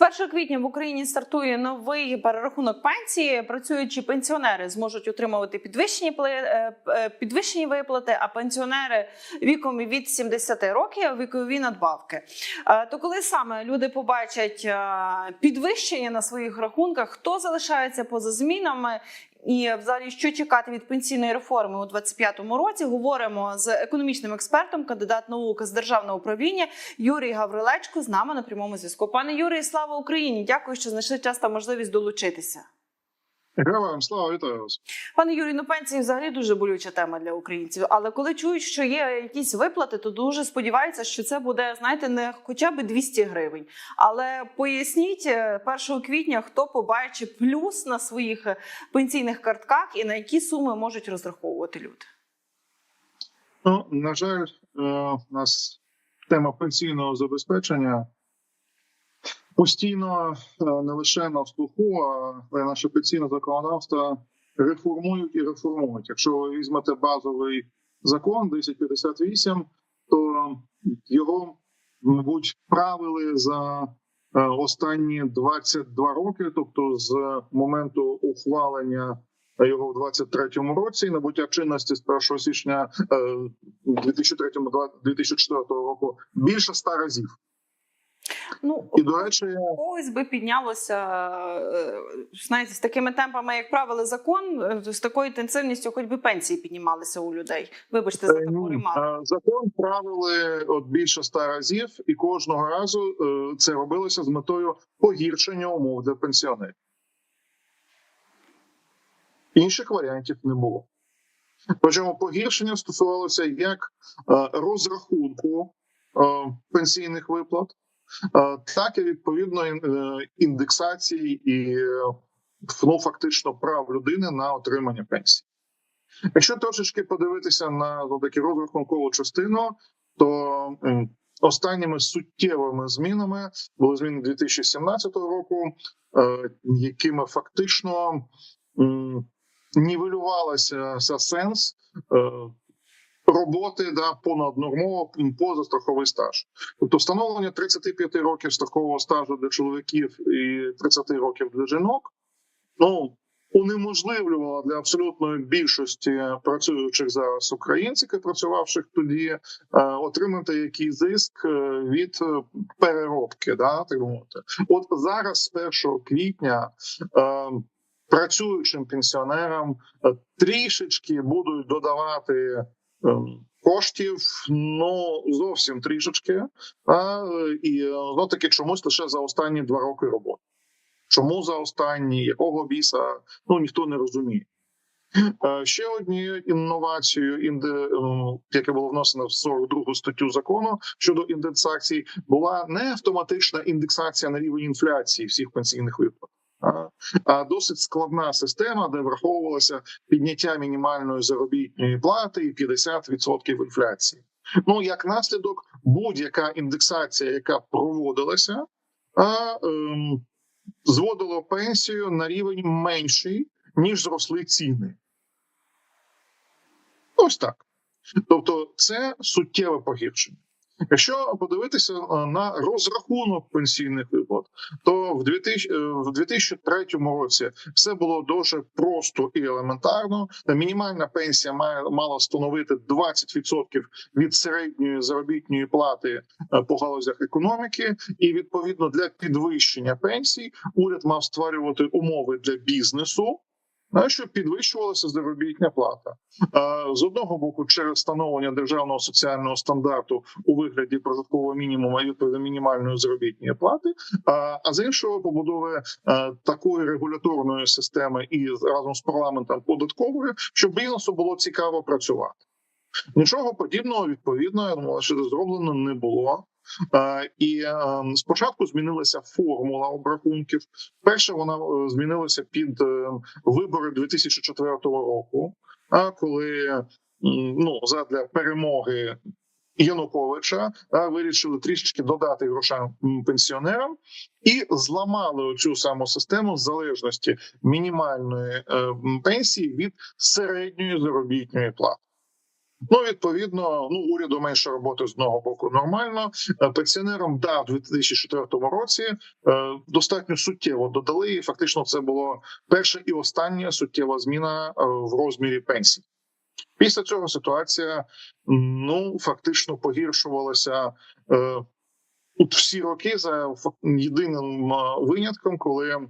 З 1 квітня в Україні стартує новий перерахунок пенсії. Працюючі пенсіонери зможуть отримувати підвищені е, е, підвищені виплати, а пенсіонери віком від 70 років вікові надбавки. Е, То коли саме люди побачать підвищення на своїх рахунках, хто залишається поза змінами? І взагалі, що чекати від пенсійної реформи у 2025 році, говоримо з економічним експертом, кандидат наук з державного управління Юрій Гаврилечко з нами на прямому зв'язку. Пане Юрій, слава Україні! Дякую, що знайшли час та можливість долучитися. Героям слава вітаю вас. Пане Юрій, ну пенсії взагалі дуже болюча тема для українців. Але коли чують, що є якісь виплати, то дуже сподіваються, що це буде, знаєте, не хоча б 200 гривень. Але поясніть е, 1 квітня, хто побачить плюс на своїх е, пенсійних картках і на які суми можуть розраховувати люди. Ну на жаль, е, у нас тема пенсійного забезпечення постійно е, не лише на слуху, але наше пенсійне законодавство реформують і реформують. Якщо ви візьмете базовий закон 1058, то його, мабуть, правили за е, останні 22 роки, тобто з моменту ухвалення його в 23-му році, набуття чинності з 1 січня е, 2003-2004 року більше ста разів. Ну І до речі, Ось би піднялося е, знаєте, з такими темпами, як правили закон, е, з такою інтенсивністю, хоч би пенсії піднімалися у людей. Вибачте за е, таку ремарку. закон правили от більше ста разів, і кожного разу це робилося з метою погіршення умов для пенсіонерів. Інших варіантів не було. Причому погіршення стосувалося як розрахунку пенсійних виплат, так і відповідно е, індексації і е, ну, фактично прав людини на отримання пенсії. Якщо трошечки подивитися на таку розрахункову частину, то останніми суттєвими змінами були зміни 2017 року, е, якими фактично нівелювалася сенс е, роботи да, понаднормово м, поза страховий стаж. Тобто встановлення 35 років страхового стажу для чоловіків і 30 років для жінок. Ну унеможливлювала для абсолютної більшості працюючих зараз українців, працювавших тоді, е, отримати який зиск е, від е, переробки. Да, так мовити. От зараз, з 1 квітня, працюючим пенсіонерам трішечки будуть додавати. Е, Коштів ну зовсім трішечки, а, і е, ну таки чомусь лише за останні два роки роботи. Чому за останні, якого біса, ну ніхто не розуміє. Е, Ще однією інновацією, е, яке було внесено в 42 статтю закону щодо індексації, була не автоматична індексація на рівень інфляції всіх пенсійних виплат, досить складна система, де враховувалося підняття мінімальної заробітної плати і 50% інфляції. Ну як наслідок, будь-яка індексація, яка проводилася, а, ем, зводило пенсію на рівень менший, ніж зросли ціни. Ось так. Тобто, це суттєве погіршення. Якщо подивитися е, на розрахунок пенсійних виплат, то в 2000, е, в 2003 році все було дуже просто і елементарно. Мінімальна пенсія має мала становити 20% від середньої заробітної плати е, по галузях економіки, і відповідно для підвищення пенсій уряд мав створювати умови для бізнесу. Щоб підвищувалася заробітня плата з одного боку, через встановлення державного соціального стандарту у вигляді прожиткового мінімуму і мінімальної заробітної плати, а- з іншого побудови такої регуляторної системи і разом з парламентом податкової, щоб бізнесу було цікаво працювати. Нічого подібного відповідно, я думаю, що зроблено не було. І спочатку змінилася формула обрахунків. Перше вона е, змінилася під е, вибори 2004 року. А коли ну задля перемоги Януковича а, вирішили трішечки додати грошам пенсіонерам і зламали цю саму систему залежності мінімальної е, пенсії від середньої заробітної плати. Ну, відповідно, ну уряду менше роботи з одного боку нормально. Е, Пенсіонерам да, в 2004 році е, достатньо суттєво додали. І фактично, це було перша і остання суттєва зміна е, в розмірі пенсій. Після цього ситуація ну фактично погіршувалася е, всі роки за єдиним винятком, коли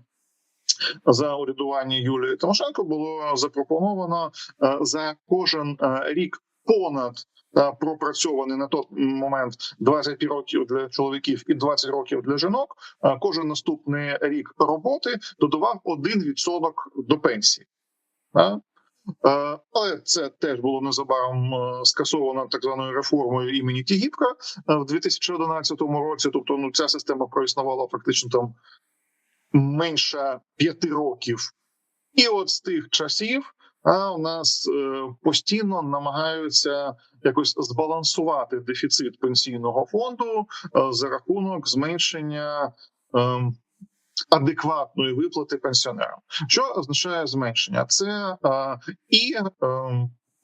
за урядування Юлії Тимошенко було запропоновано за кожен рік понад е, пропрацьований на той момент 25 років для чоловіків і 20 років для жінок. е, Кожен наступний рік роботи додавав 1% до пенсії. Але це теж було незабаром е, скасовано так званою реформою імені Тігіпка е, в 2011 році. Тобто, ну ця система проіснувала фактично там менше п'яти років. І от з тих часів а, у нас е, постійно намагаються якось збалансувати дефіцит пенсійного фонду е, за рахунок зменшення. Е, Адекватної виплати пенсіонерам, що означає зменшення? Це і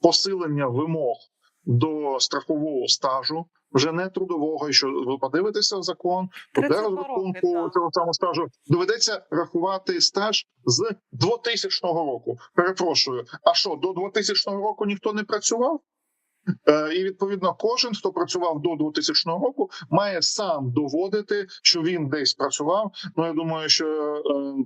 посилення вимог до страхового стажу, вже не трудового. І що ви подивитеся в закон, то для 32 роки, розрахунку цього самого стажу доведеться рахувати стаж з 2000 року. Перепрошую, а що до 2000 року ніхто не працював? Е, І відповідно кожен, хто працював до 2000 року, має сам доводити, що він десь працював. Ну я думаю, що е,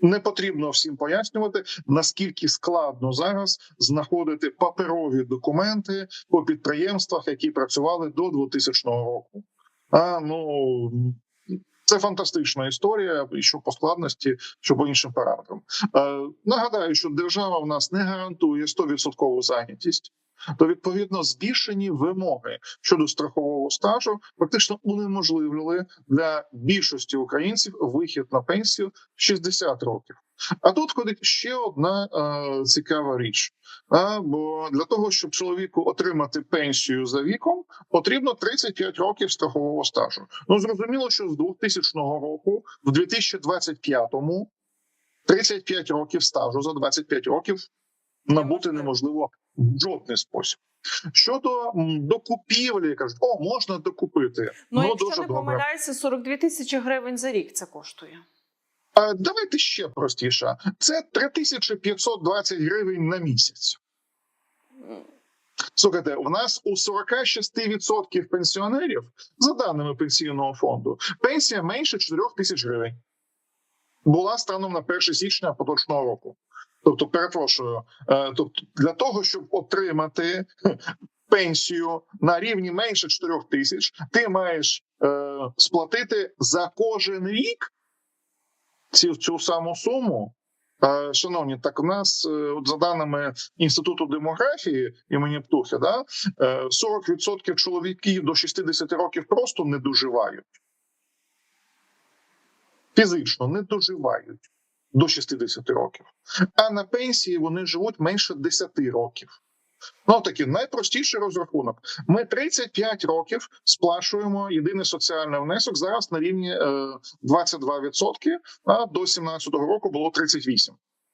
не потрібно всім пояснювати, наскільки складно зараз знаходити паперові документи по підприємствах, які працювали до 2000 року. А ну це фантастична історія, і що по складності, що по іншим параметрам. Е, нагадаю, що держава в нас не гарантує 100% зайнятість. То відповідно збільшені вимоги щодо страхового стажу фактично унеможливлювали для більшості українців вихід на пенсію в 60 років. А тут ходить ще одна е, цікава річ. А, бо для того, щоб чоловіку отримати пенсію за віком, потрібно 35 років страхового стажу. Ну зрозуміло, що з 2000 року, в 2025-му, 35 років стажу за 25 років набути неможливо в жодний спосіб. Щодо докупівлі, кажуть, о, можна докупити. Ну, якщо дуже не добре. помиляюся, 42 тисячі гривень за рік це коштує. А, давайте ще простіше. Це 3520 гривень на місяць. Слухайте, у нас у 46% пенсіонерів, за даними пенсійного фонду, пенсія менше 4 тисяч гривень. Була станом на 1 січня поточного року. Тобто, перепрошую, е, тобто для того, щоб отримати пенсію на рівні менше 4 тисяч, ти маєш е, сплатити за кожен рік цю, цю саму суму. Е, Шановні, так у нас, от за даними інституту демографії імені Птухи, да, е, 40% чоловіків до 60 років просто не доживають. Фізично не доживають до 60 років. А на пенсії вони живуть менше 10 років. Ну, такий найпростіший розрахунок. Ми 35 років сплачуємо єдиний соціальний внесок зараз на рівні е, 22%, а до 17 року було 38%.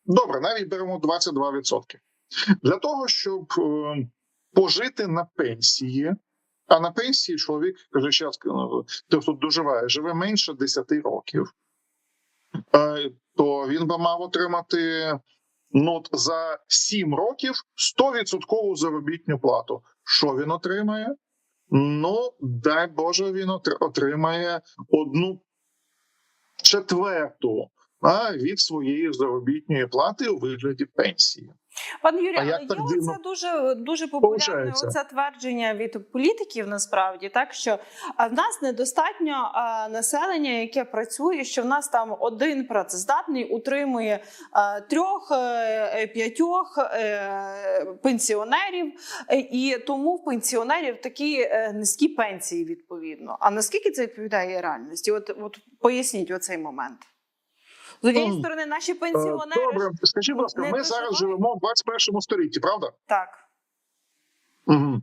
Добре, навіть беремо 22%. Для того, щоб е, пожити на пенсії, а на пенсії чоловік каже, зараз хто доживає, живе менше 10 років, е, то він би мав отримати ну, за 7 років 100% заробітну плату. Що він отримає? Ну, дай Боже, він отримає одну четверту а, від своєї заробітної плати у вигляді пенсії. Пане Юрію, але є дивно? дуже дуже популярне оце твердження від політиків. Насправді так, що в нас недостатньо населення, яке працює, що в нас там один працездатний утримує трьох е, п'ятьох е, пенсіонерів, е, і тому в пенсіонерів такі е, низькі пенсії відповідно. А наскільки це відповідає реальності? От, от поясніть оцей момент. З однієї сторони, наші Е, пенсіонери Добре, скажіть, будь ласка, ми зараз живемо в 21 столітті, правда? так. Угу.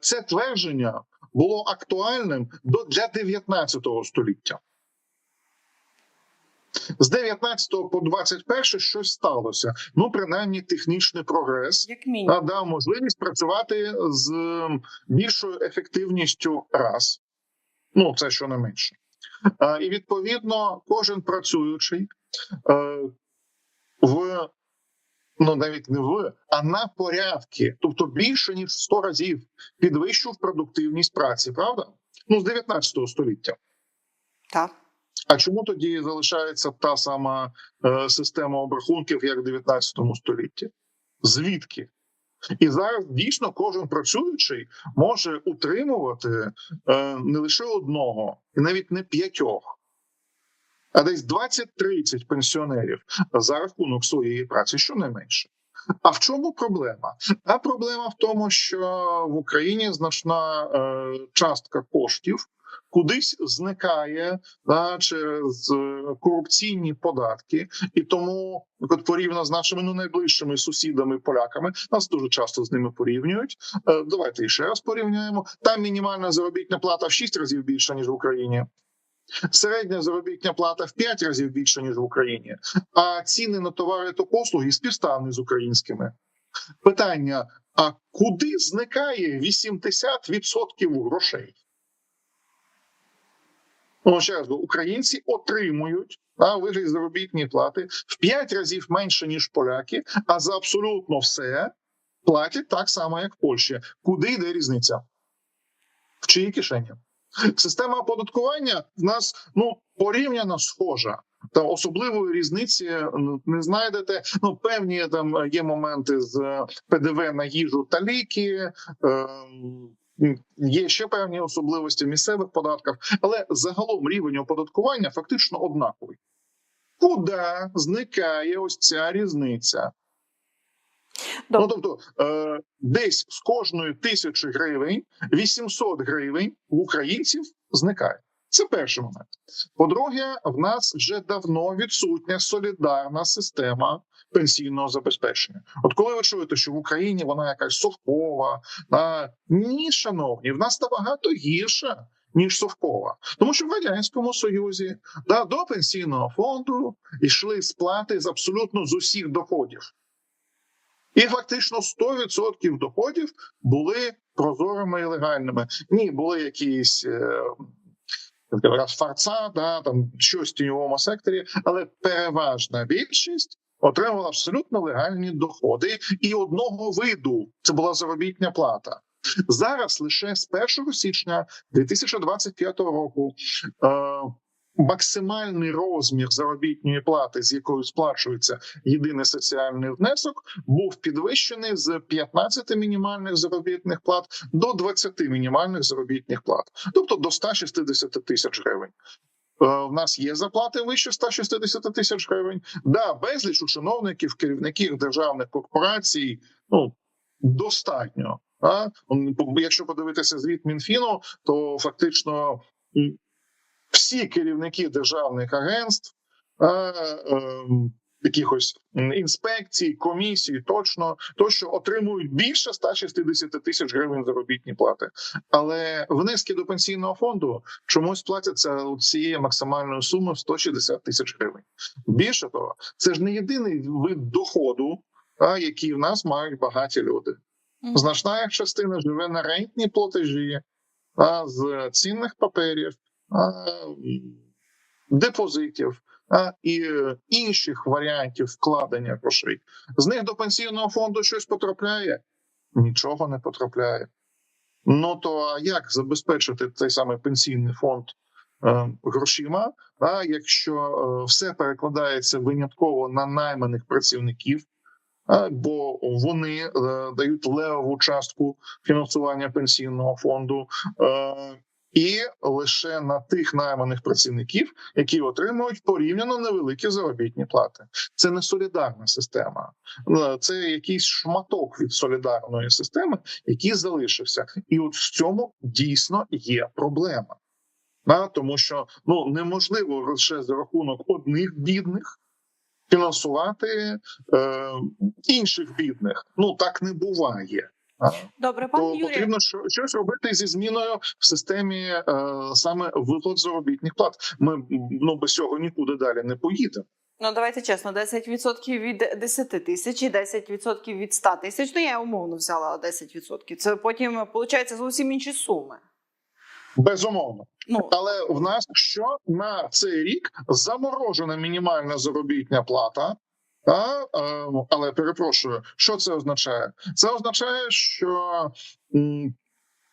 Це твердження було актуальним до для 19 століття. З 19 по 21 щось сталося. Ну, принаймні, технічний прогрес Як дав можливість працювати з більшою ефективністю раз. Ну, це що не менше. А, і відповідно, кожен працюючий е, в ну навіть не в, а на порядки, тобто більше ніж в 100 разів підвищив продуктивність праці, правда? Ну, з 19 століття. Так. А чому тоді залишається та сама е, система обрахунків, як в 19 столітті? Звідки? І зараз дійсно кожен працюючий може утримувати е, не лише одного, і навіть не п'ятьох, а десь 20-30 пенсіонерів за рахунок своєї праці, щонайменше. А в чому проблема? А проблема в тому, що в Україні значна е, частка коштів кудись зникає да, через е, корупційні податки, і тому от порівняно з нашими ну найближчими сусідами поляками, нас дуже часто з ними порівнюють. Е, Давайте ще раз порівняємо. Там мінімальна заробітна плата в 6 разів більша ніж в Україні. Середня заробітня плата в 5 разів більше ніж в Україні, а ціни на товари та послуги співставні з українськими. Питання: а куди зникає 80% грошей? Ну, ще раз, українці отримують а, вигляд заробітні плати в 5 разів менше, ніж поляки, а за абсолютно все платять так само, як в Польщі. Куди йде різниця? В чиї кишені? Система оподаткування в нас ну порівняно схожа. Там особливої різниці не знайдете. Ну певні там є моменти з е, ПДВ на їжу та ліки. ем, Є ще певні особливості в місцевих податках, але загалом рівень оподаткування фактично однаковий. Куди зникає ось ця різниця? Ну, тобто, е, десь з кожної тисячі гривень 800 гривень в українців зникає. Це перший момент. По-друге, в нас вже давно відсутня солідарна система пенсійного забезпечення. От коли ви чуєте, що в Україні вона якась совкова, а, ні, шановні, в нас набагато гірша. Ніж совкова, тому що в радянському союзі да, до пенсійного фонду йшли сплати з абсолютно з усіх доходів. І фактично 100% доходів були прозорими і легальними. Ні, були якісь е, фарца, да, там щось в тіньовому секторі, але переважна більшість отримувала абсолютно легальні доходи і одного виду це була заробітня плата. Зараз лише з 1 січня 2025 року е, максимальний розмір заробітної плати, з якою сплачується єдиний соціальний внесок, був підвищений з 15 мінімальних заробітних плат до 20 мінімальних заробітних плат, тобто до 160 тисяч гривень. Е, В нас є заплати вище 160 тисяч гривень. Да, безліч у чиновників, керівників державних корпорацій. Ну достатньо. А якщо подивитися звіт Мінфіну, то фактично всі керівники державних агентств, ем, якихось інспекцій, комісій, точно тощо отримують більше 160 тисяч гривень заробітні плати. Але внески до пенсійного фонду чомусь платяться у цієї максимальної суми 160 тисяч гривень. Більше того, це ж не єдиний вид доходу, а, який в нас мають багаті люди. Значна їх частина живе на рентні платежі, а, з цінних паперів, а, депозитів і е, інших варіантів вкладення грошей. З них до пенсійного фонду щось потрапляє? Нічого не потрапляє. Ну то а як забезпечити цей самий пенсійний фонд е, грошима, а, якщо е, все перекладається винятково на найманих працівників? А, бо вони е, дають левову частку фінансування пенсійного фонду, е, і лише на тих найманих працівників, які отримують порівняно невеликі заробітні плати. Це не солідарна система, Е, це якийсь шматок від солідарної системи, який залишився, і от в цьому дійсно є проблема. Да, тому що ну неможливо лише за рахунок одних бідних фінансувати е, інших бідних. Ну так не буває. Добре, то пане Юрію. потрібно що- щось робити зі зміною в системі е, саме виплат заробітних плат. Ми ну без цього нікуди далі не поїдемо. Ну давайте чесно, 10% від 10 тисяч і 10% від 100 тисяч. Ну я умовно взяла 10%. Це потім виходить зовсім інші суми. Безумовно. Ну Але в нас що на цей рік заморожена мінімальна заробітна плата. А, е, але перепрошую, що це означає? Це означає, що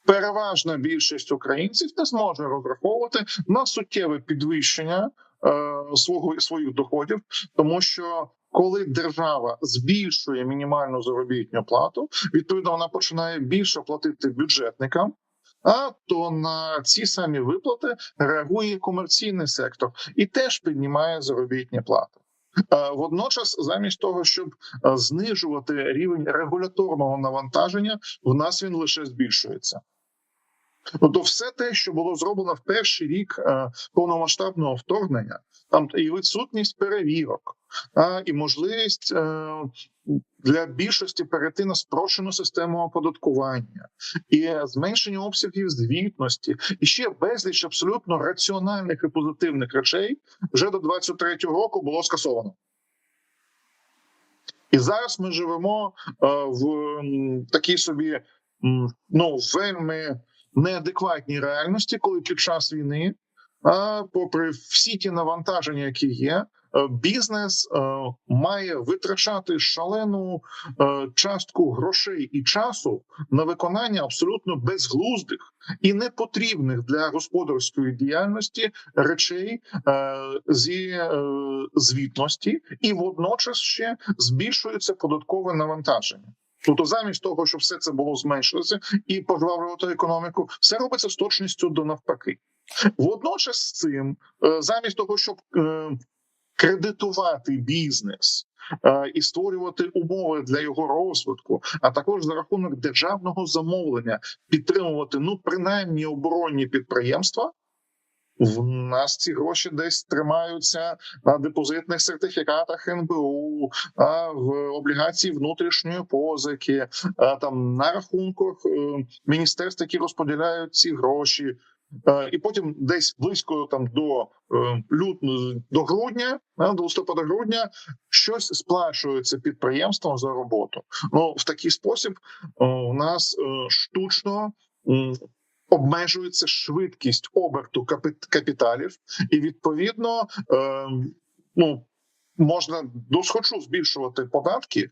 переважна більшість українців не зможе розраховувати на суттєве підвищення е, свого своїх доходів, тому що коли держава збільшує мінімальну заробітну плату, відповідно вона починає більше платити бюджетникам. А то на ці самі виплати реагує комерційний сектор і теж піднімає заробітні плати. Е, Водночас, замість того, щоб е, знижувати рівень регуляторного навантаження, в нас він лише збільшується. Тобто, все те, що було зроблено в перший рік е, повномасштабного вторгнення, там і відсутність перевірок, і можливість е, для більшості перейти на спрощену систему оподаткування, і зменшення обсягів звітності, і ще безліч абсолютно раціональних і позитивних речей вже до 23-го року було скасовано. І зараз ми живемо е, в такій собі ну вельми неадекватній реальності, коли під час війни, а попри всі ті навантаження, які є, е, бізнес е, має витрачати шалену е, частку грошей і часу на виконання абсолютно безглуздих і непотрібних для господарської діяльності речей зі звітності, і водночас ще збільшується податкове навантаження. Тобто, замість того, щоб все це було зменшилося і пожвавлювати економіку, все робиться з точністю до навпаки. Водночас з цим, е, замість того, щоб е, кредитувати бізнес е, і створювати умови для його розвитку, а також за рахунок державного замовлення підтримувати ну принаймні оборонні підприємства. В нас ці гроші десь тримаються на депозитних сертифікатах НБУ, в облігації внутрішньої позики, там на рахунках е, міністерств, які розподіляють ці гроші. Е, І потім десь близько там до е, лют до грудня, до листопада грудня, щось сплачується підприємством за роботу. Ну в такий спосіб у нас штучно обмежується швидкість оберту капі- капіталів, і відповідно е, ну можна досхочу збільшувати податки.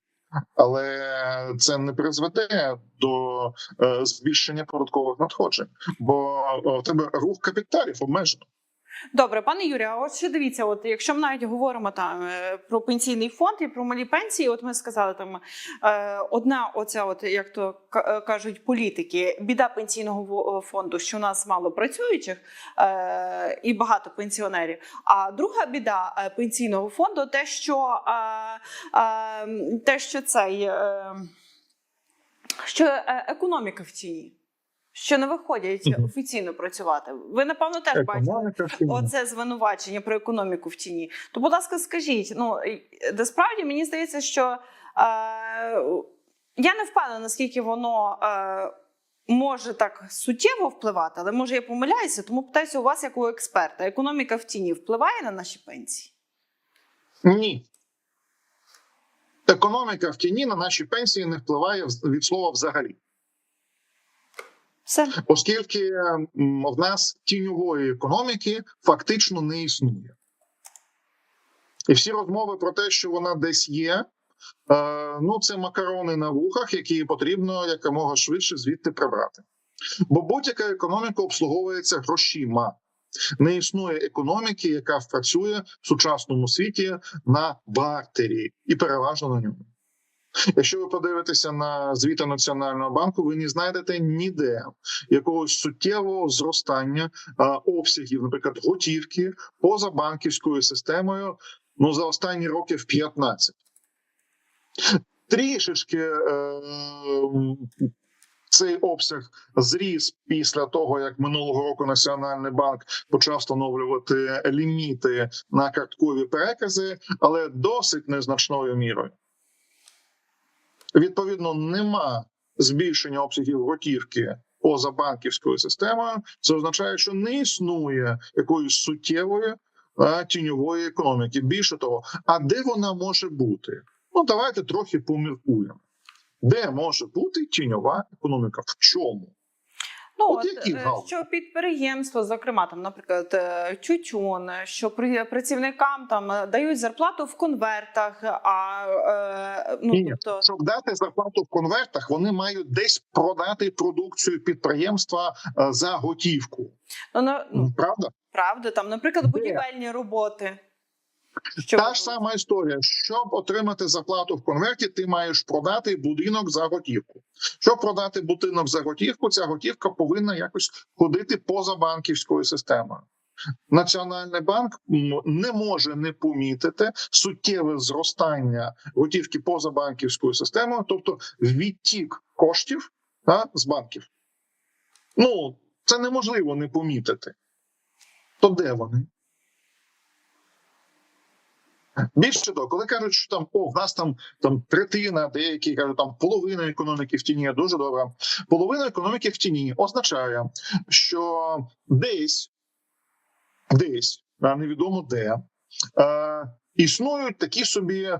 Але це не призведе до е, збільшення податкових надходжень, бо у тебе рух капіталів обмежено. Добре, пане Юрію, а от ще дивіться, от якщо ми навіть говоримо там е, про пенсійний фонд і про малі пенсії, от ми сказали там е, одна, оця, от як то е, кажуть політики, біда пенсійного фонду, що у нас мало працюючих і багато пенсіонерів. А друга біда пенсійного фонду те, що те, що цей що економіка в тіні. Що не виходять Мгм. офіційно працювати. Ви напевно теж бачили Економіка тіні. оце звинувачення про економіку в тіні. То, будь ласка, скажіть, ну насправді мені здається, що е, я не впевнена, наскільки воно е, може так суттєво впливати, але може я помиляюся, тому питаюся у вас, як у експерта, економіка в тіні впливає на наші пенсії? Ні. Економіка в тіні на наші пенсії не впливає від слова взагалі. Все. оскільки в нас тіньової економіки фактично не існує. І всі розмови про те, що вона десь є, е, ну це макарони на вухах, які потрібно якомога швидше звідти прибрати. Бо будь-яка економіка обслуговується грошима. Не існує економіки, яка працює в сучасному світі на бартері і переважно на ньому. Якщо ви подивитеся на звіти Національного банку, ви не знайдете ніде якогось суттєвого зростання обсягів, наприклад, готівки поза банківською системою. Ну за останні роки в 15. Трішечки е, цей обсяг зріс після того, як минулого року Національний банк почав встановлювати ліміти на карткові перекази, але досить незначною мірою. Відповідно, нема збільшення обсягів готівки поза банківською системою, це означає, що не існує якоїсь суттєвої тіньової економіки. Більше того, а де вона може бути? Ну давайте трохи поміркуємо. Де може бути тіньова економіка? В чому? Ну, От от, е, що підприємство, зокрема, там, наприклад, е, що працівникам там е, дають зарплату в конвертах, а е, ну Ні, тобто Щоб дати зарплату в конвертах, вони мають десь продати продукцію підприємства за готівку. ну, ну, ну, Правда? правда, там, наприклад, будівельні роботи. Що Та ж сама історія. Щоб отримати зарплату в конверті, ти маєш продати будинок за готівку. Щоб продати будинок за готівку, ця готівка повинна якось ходити поза банківською системою. Національний банк не може не помітити суттєве зростання готівки поза банківською системою, тобто відтік коштів та, з банків. Ну це неможливо не помітити. То де вони? Більше того, коли кажуть, що там о, в нас там там третина, деякі кажуть, там половина економіки в тіні, дуже добре. Половина економіки в тіні означає, що десь, десь, а невідомо де, е, існують такі собі е,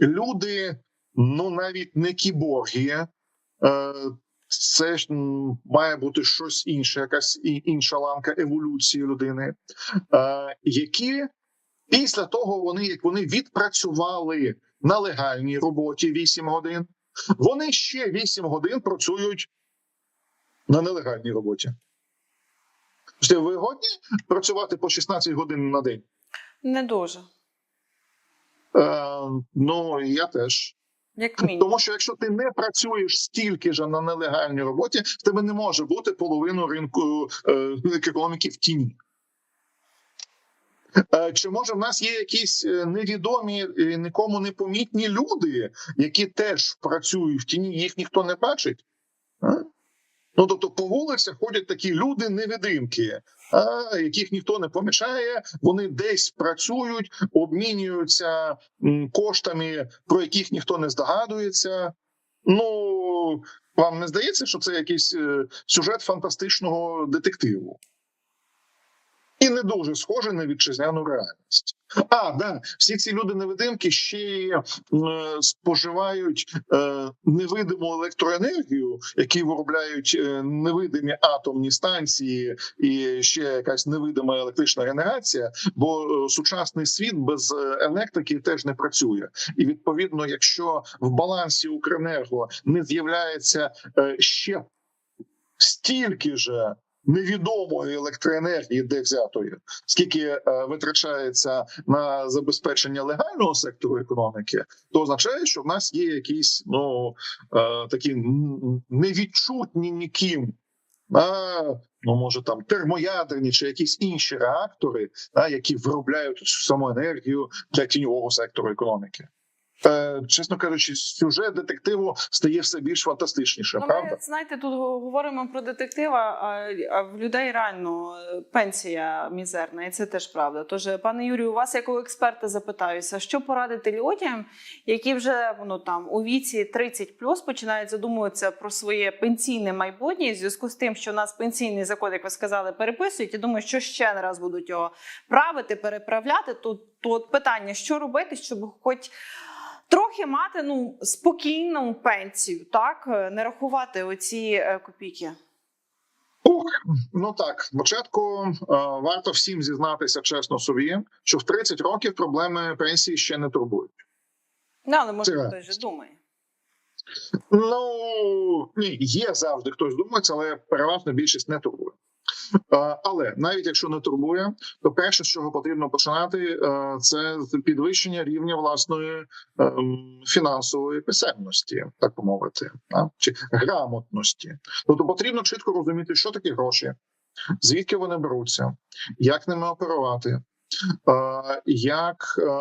люди, ну навіть не кіборги. Е, це ж має бути щось інше, якась інша ланка еволюції людини, е, які Після того вони, як вони відпрацювали на легальній роботі 8 годин, вони ще 8 годин працюють на нелегальній роботі. Ви годні працювати по 16 годин на день? не дуже, Е, ну я теж. як мінімум. Тому що якщо ти не працюєш стільки ж на нелегальній роботі, в тебе не може бути половину ринку е, економіки в тіні. Е, Чи може в нас є якісь е, невідомі, е, нікому не помітні люди, які теж працюють в тіні, їх ніхто не бачить? А? Ну тобто по вулицях ходять такі люди невидимки, а, яких ніхто не помічає. Вони десь працюють, обмінюються коштами, про яких ніхто не здогадується. Ну вам не здається, що це якийсь сюжет фантастичного детективу? І не дуже схоже на вітчизняну реальність. А, да, всі ці люди невидимки ще й е, споживають е, невидиму електроенергію, які виробляють е, невидимі атомні станції, і ще якась невидима електрична генерація. Бо е, сучасний світ без е, електрики теж не працює. І відповідно, якщо в балансі Укренерго не з'являється е, ще стільки же невідомої електроенергії, де взятої, скільки е, витрачається на забезпечення легального сектору економіки, то означає, що в нас є якісь ну е, такі невідчутні ніким. А, ну може там термоядерні чи якісь інші реактори, а, які виробляють саму енергію для тіньового сектору економіки. Е, чесно кажучи, сюжет детективу стає все більш фантастичніше, Ну, правда? ми, знаєте, тут говоримо про детектива, а, в людей реально е, пенсія мізерна, і це теж правда. Тож, пане Юрію, у вас як у експерта запитаюся, що порадити людям, які вже ну, там, у віці 30 плюс починають задумуватися про своє пенсійне майбутнє, в зв'язку з тим, що у нас пенсійний закон, як ви сказали, переписують, і думаю, що ще не раз будуть його правити, переправляти. Тут, тут питання, що робити, щоб хоч. Трохи мати ну спокійну пенсію, так не рахувати оці е, копійки. Ну так, спочатку е, варто всім зізнатися чесно собі, що в 30 років проблеми пенсії ще не турбують. Ну, але може Це хтось же думає. Ну ні, є завжди хтось думається, але переважна більшість не турбує. Е, Але навіть якщо не турбує, то перше, з чого потрібно починати, е, це підвищення рівня власної ем, фінансової писемності, так би мовити, чи грамотності. Тобто потрібно чітко розуміти, що таке гроші, звідки вони беруться, як ними оперувати. е, Як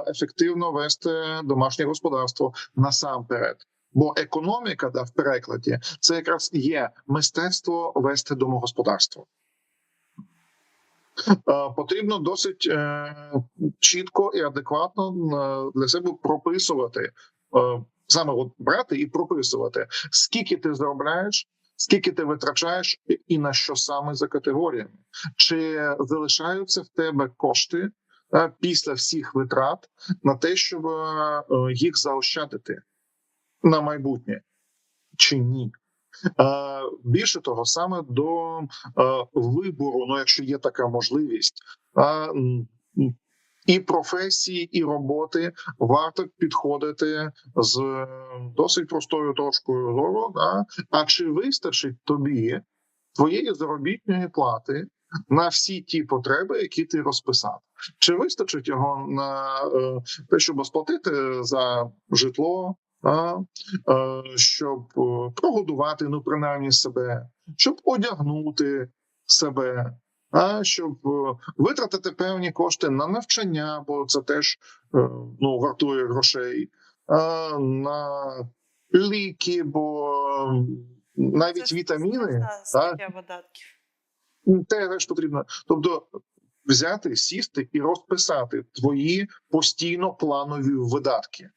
ефективно вести домашнє господарство насамперед, бо економіка, да, в перекладі, це якраз є мистецтво вести домогосподарство. Е, Потрібно досить е, чітко і адекватно е, для себе прописувати, саме от брати і прописувати, скільки ти заробляєш, скільки ти витрачаєш, і на що саме за категоріями, чи залишаються в тебе кошти після всіх витрат на те, щоб їх заощадити на майбутнє, чи ні? Більше того, саме до вибору, ну якщо є така можливість, і професії, і роботи варто підходити з досить простою точкою зору. Да? А чи вистачить тобі твоєї заробітної плати на всі ті потреби, які ти розписав? Чи вистачить його на е, те, щоб сплатити за житло? Е, щоб е, прогодувати, ну принаймні себе, щоб одягнути себе, а щоб е, витратити певні кошти на навчання, бо це теж ну вартує грошей, на ліки, бо навіть вітаміни так, видатків. теж потрібно. Тобто взяти, сісти і розписати твої постійно планові видатки.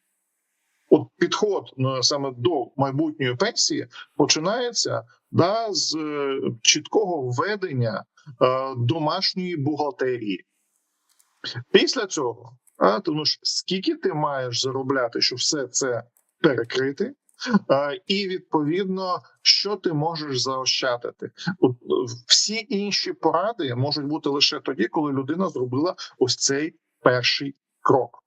От підход саме до майбутньої пенсії починається да, з е, чіткого введення е, домашньої бухгалтерії. Після цього, а, тому ж скільки ти маєш заробляти, щоб все це перекрити, і відповідно, що ти можеш заощадити. От, е, всі інші поради можуть бути лише тоді, коли людина зробила ось цей перший крок.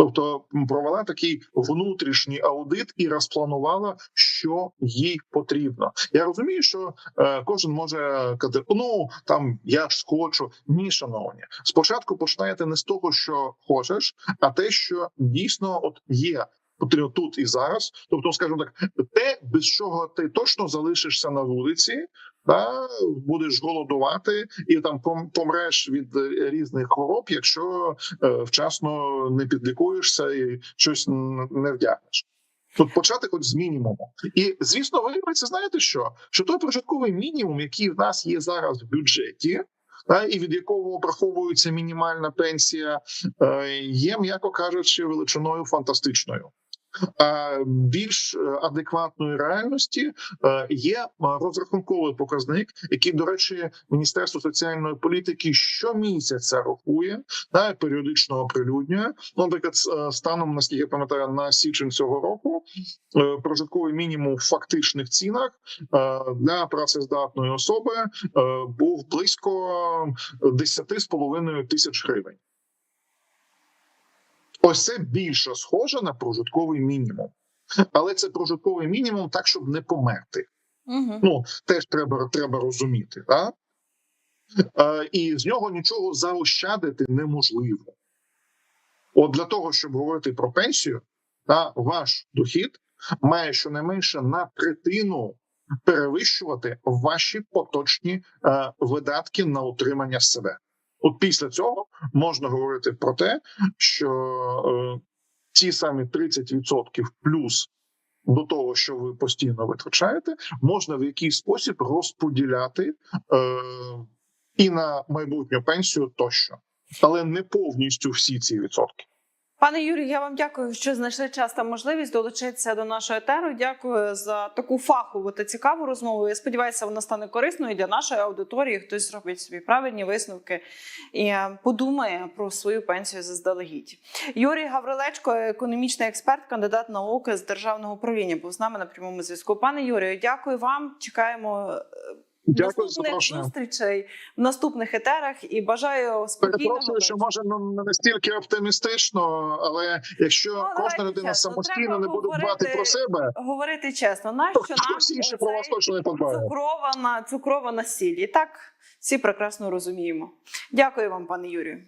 Тобто провела такий внутрішній аудит і розпланувала, що їй потрібно. Я розумію, що е, кожен може казати, ну там я ж хочу. Ні, шановні, спочатку починаєте не з того, що хочеш, а те, що дійсно от є. Потрібно тут і зараз, тобто, скажімо так, те, без чого ти точно залишишся на вулиці, да, будеш голодувати і там пом- помреш від е, різних хвороб, якщо е, вчасно не підлікуєшся і щось не вдягнеш. Тут почати хоч з мінімуму. І звісно, виявиться, знаєте що? Що той прожитковий мінімум, який в нас є зараз в бюджеті, та, і від якого обраховується мінімальна пенсія, е, є, м'яко кажучи, величиною фантастичною. Більш е, адекватної реальності е, є е, розрахунковий показник, який, до речі, Міністерство соціальної політики щомісяця рахує та періодично оприлюднює. Ну, наприклад, станом, наскільки я пам'ятаю, на січень цього року прожитковий мінімум в фактичних цінах для працездатної особи був близько 10,5 тисяч гривень. Ось це більше схоже на прожитковий мінімум. Але це прожитковий мінімум так, щоб не померти. Угу. Ну, теж треба, треба розуміти. Так? Е, і з нього нічого заощадити неможливо. От для того, щоб говорити про пенсію, та, ваш дохід має щонайменше на третину перевищувати ваші поточні е, видатки на утримання себе. От після цього можна говорити про те, що е, ті самі 30% плюс до того, що ви постійно витрачаєте, можна в якийсь спосіб розподіляти е, і на майбутню пенсію тощо, але не повністю всі ці відсотки. Пане Юрію, я вам дякую, що знайшли час та можливість долучитися до нашого етеру. Дякую за таку фахову та цікаву розмову. Я сподіваюся, вона стане корисною для нашої аудиторії. Хтось зробить собі правильні висновки і е, подумає про свою пенсію заздалегідь. Юрій Гаврилечко, економічний експерт, кандидат науки з державного управління, був з нами на прямому зв'язку. Пане Юрію, дякую вам. Чекаємо. Дякую наступних зустрічей в наступних етерах і бажаю спокійного. Перепрошую, що може ну, не настільки оптимістично, але якщо Ну, кожна людина чесно, самостійно не буде дбати про себе, говорити чесно, то нащо нам хтось про вас точно не подбає. цукрована, цукрована сіль? І так всі прекрасно розуміємо. Дякую вам, пане Юрію.